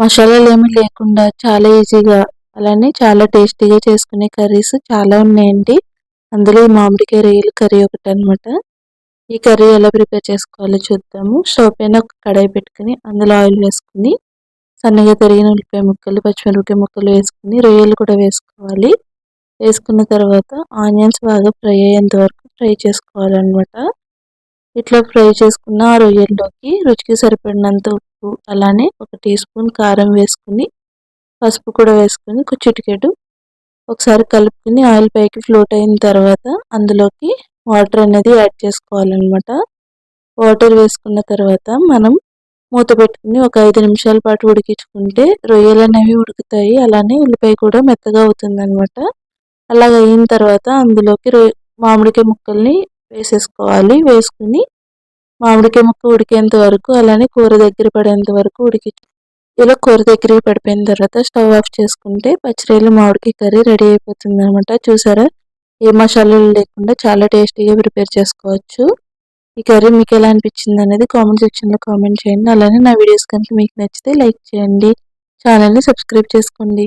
మసాలాలు ఏమీ లేకుండా చాలా ఈజీగా అలానే చాలా టేస్టీగా చేసుకునే కర్రీస్ చాలా ఉన్నాయండి. అందులో ఈ మామిడికాయ రొయ్యల కర్రీ ఒకటి అనమాట ఈ కర్రీ ఎలా ప్రిపేర్ చేసుకోవాలో చూద్దాము. స్టవ్ పైన ఒక కడాయి పెట్టుకుని అందులో ఆయిల్ వేసుకుని సన్నగా తరిగిన ఉల్లిపాయ ముక్కలు పచ్చిమిరపకాయ ముక్కలు వేసుకుని రొయ్యలు కూడా వేసుకోవాలి. వేసుకున్న తర్వాత ఆనియన్స్ బాగా ఫ్రై అయ్యేంత వరకు ఫ్రై చేసుకోవాలన్నమాట. ఇట్లా ఫ్రై చేసుకున్న ఆ రొయ్యల్లోకి రుచికి సరిపడినంత ఉప్పు అలానే ఒక టీ స్పూన్ కారం వేసుకుని పసుపు కూడా వేసుకుని చిటికెడు ఒకసారి కలుపుకుని ఆయిల్ పైకి ఫ్లోట్ అయిన తర్వాత అందులోకి వాటర్ అనేది యాడ్ చేసుకోవాలన్నమాట. వాటర్ వేసుకున్న తర్వాత మనం మూత పెట్టుకుని ఒక ఐదు నిమిషాల పాటు ఉడికించుకుంటే రొయ్యలు అనేవి ఉడుకుతాయి. అలానే ఉల్లిపాయ కూడా మెత్తగా అవుతుంది అనమాట అలాగ అయిన తర్వాత అందులోకి రొయ్య మామిడికాయ ముక్కల్ని వేసేసుకోవాలి. వేసుకుని మామిడికాయ ముక్క ఉడికేంత వరకు అలానే కూర దగ్గర పడేంత వరకు ఉడికి ఇలా కూర దగ్గరికి పడిపోయిన తర్వాత స్టవ్ ఆఫ్ చేసుకుంటే పచ్చిరేలు మామిడికాయ కర్రీ రెడీ అయిపోతుంది అనమాట చూసారా? ఏ మసాలాలు లేకుండా చాలా టేస్టీగా ప్రిపేర్ చేసుకోవచ్చు. ఈ కర్రీ మీకు ఎలా అనిపించింది అనేది కామెంట్ సెక్షన్లో కామెంట్ చేయండి. అలానే నా వీడియోస్ కనుక మీకు నచ్చితే లైక్ చేయండి. ఛానల్ని సబ్స్క్రైబ్ చేసుకోండి.